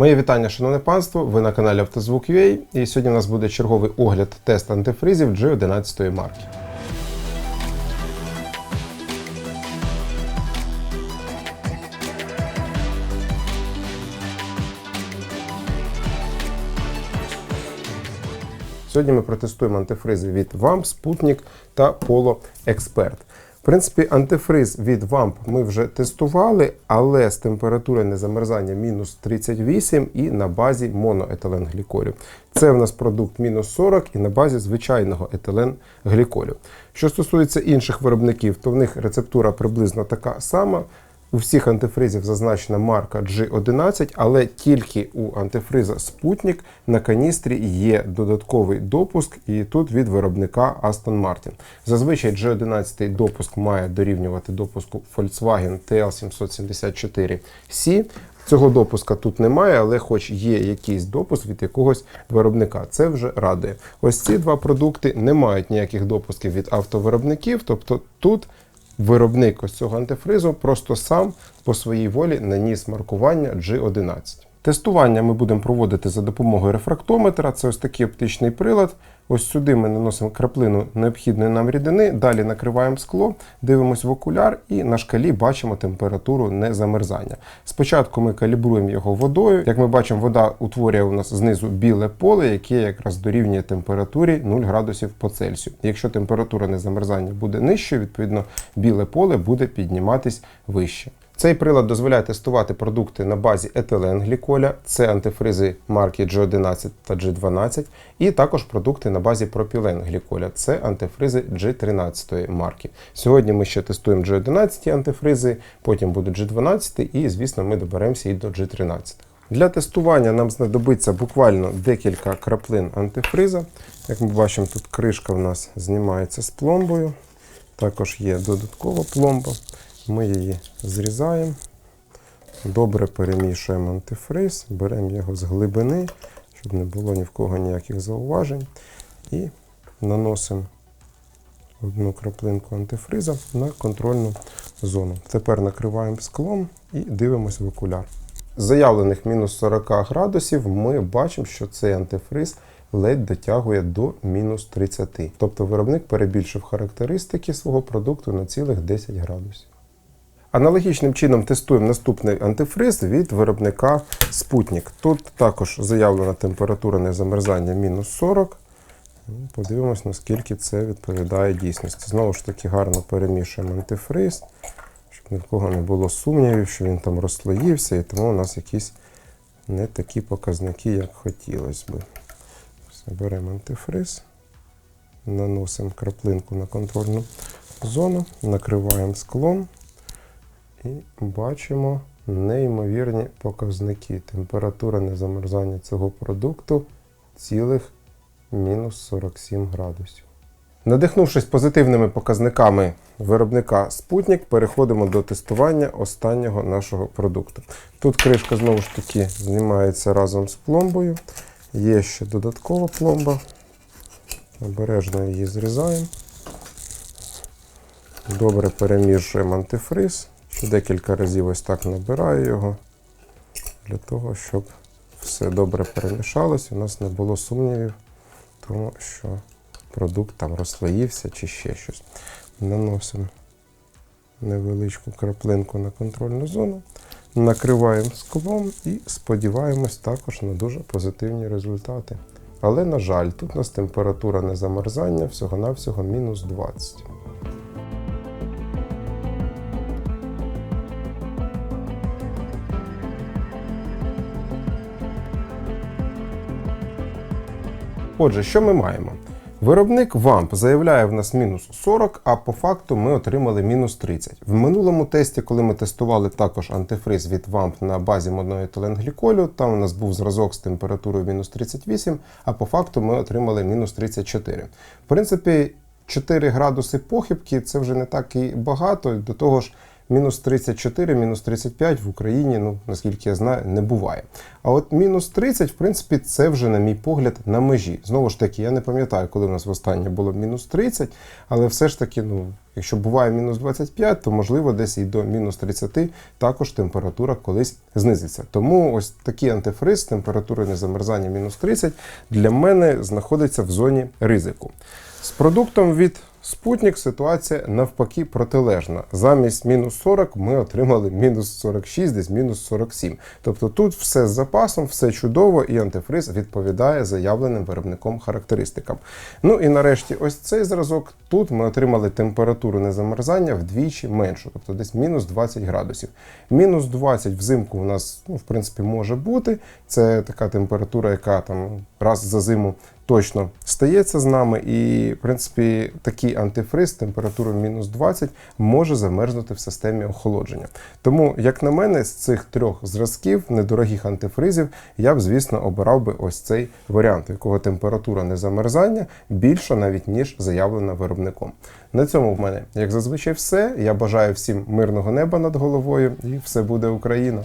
Моє вітання, шановне панство. Ви на каналі Автозвук.ua і сьогодні у нас буде черговий огляд тест антифризів G11 марки. Сьогодні ми протестуємо антифризи від VAMP, Sputnik та Polo Expert. В принципі, антифриз від вамп ми вже тестували, але з температури незамерзання мінус 38 і на базі моноетиленгліколю. Це в нас продукт мінус 40 і на базі звичайного етиленгліколю. Що стосується інших виробників, то в них рецептура приблизно така сама. У всіх антифризів зазначена марка G11, але тільки у антифриза Спутник на каністрі є додатковий допуск, і тут від виробника Aston Martin. Зазвичай G11 допуск має дорівнювати допуску Volkswagen TL774C. Цього допуска тут немає, але хоч є якийсь допуск від якогось виробника. Це вже радує. Ось ці два продукти не мають ніяких допусків від автовиробників, тобто тут. Виробник ось цього антифризу просто сам по своїй волі наніс маркування G11. Тестування ми будемо проводити за допомогою рефрактометра. Це ось такий оптичний прилад. Ось сюди ми наносимо краплину необхідної нам рідини, далі накриваємо скло, дивимося в окуляр і на шкалі бачимо температуру незамерзання. Спочатку ми калібруємо його водою. Як ми бачимо, вода утворює у нас знизу біле поле, яке якраз дорівнює температурі 0 градусів по Цельсію. Якщо температура незамерзання буде нижчою, відповідно біле поле буде підніматись вище. Цей прилад дозволяє тестувати продукти на базі етиленгліколя, це антифризи марки G11 та G12, і також продукти на базі пропіленгліколя, це антифризи G13 марки. Сьогодні ми ще тестуємо G11 антифризи, потім буде G12 і, звісно, ми доберемося і до G13. Для тестування нам знадобиться буквально декілька краплин антифриза. Як ми бачимо, тут кришка в нас знімається з пломбою. Також є додаткова пломба. Ми її зрізаємо, добре перемішуємо антифриз, беремо його з глибини, щоб не було ні в кого ніяких зауважень. І наносимо одну краплинку антифриза на контрольну зону. Тепер накриваємо склом і дивимося в окуляр. Заявлених мінус 40 градусів ми бачимо, що цей антифриз ледь дотягує до мінус 30. Тобто виробник перебільшив характеристики свого продукту на цілих 10 градусів. Аналогічним чином тестуємо наступний антифриз від виробника Спутник. Тут також заявлена температура незамерзання мінус 40. Подивимось, наскільки це відповідає дійсності. Знову ж таки, гарно перемішуємо антифриз, щоб ні в кого не було сумнівів, що він там розслоївся, і тому у нас якісь не такі показники, як хотілося би. Беремо антифриз, наносимо краплинку на контрольну зону, накриваємо склом. І бачимо неймовірні показники. Температура незамерзання цього продукту цілих мінус 47 градусів. Надихнувшись позитивними показниками виробника Спутник, переходимо до тестування останнього нашого продукту. Тут кришка знову ж таки знімається разом з пломбою. Є ще додаткова пломба. Обережно її зрізаємо. Добре перемішуємо антифриз. Декілька разів ось так набираю його, для того, щоб все добре перемішалось, у нас не було сумнівів, тому що продукт там розслоївся чи ще щось. Наносимо невеличку краплинку на контрольну зону, накриваємо склом і сподіваємось також на дуже позитивні результати. Але, на жаль, тут у нас температура незамерзання всього-навсього мінус 20. Отже, що ми маємо? Виробник VAMP заявляє в нас мінус 40, а по факту ми отримали мінус 30. В минулому тесті, коли ми тестували також антифриз від VAMP на базі модної етиленгліколю, там у нас був зразок з температурою мінус 38, а по факту ми отримали мінус 34. В принципі, 4 градуси похибки це вже не так і багато. До того ж, мінус 34, мінус 35 в Україні, ну наскільки я знаю, не буває. А от мінус 30, в принципі, це вже, на мій погляд, на межі. Знову ж таки, я не пам'ятаю, коли у нас востаннє було мінус 30, але все ж таки, ну, якщо буває мінус 25, то можливо десь і до мінус 30 також температура колись знизиться. Тому ось такий антифриз з температурою незамерзання мінус 30 для мене знаходиться в зоні ризику. З продуктом від Спутник ситуація навпаки протилежна. Замість мінус 40 ми отримали мінус 46, десь мінус 47. Тобто тут все з запасом, все чудово, і антифриз відповідає заявленим виробником характеристикам. Ну і нарешті, ось цей зразок. Тут ми отримали температуру незамерзання вдвічі меншу, тобто десь мінус 20 градусів. Мінус 20 взимку у нас, ну, в принципі, може бути. Це така температура, яка там раз за зиму точно стається з нами, і, в принципі, такий антифриз з температурою мінус 20 може замерзнути в системі охолодження. Тому, як на мене, з цих трьох зразків недорогих антифризів я б, звісно, обирав би ось цей варіант, у якого температура незамерзання більша навіть ніж заявлена виробником. На цьому в мене, як зазвичай, все. Я бажаю всім мирного неба над головою, і все буде Україна.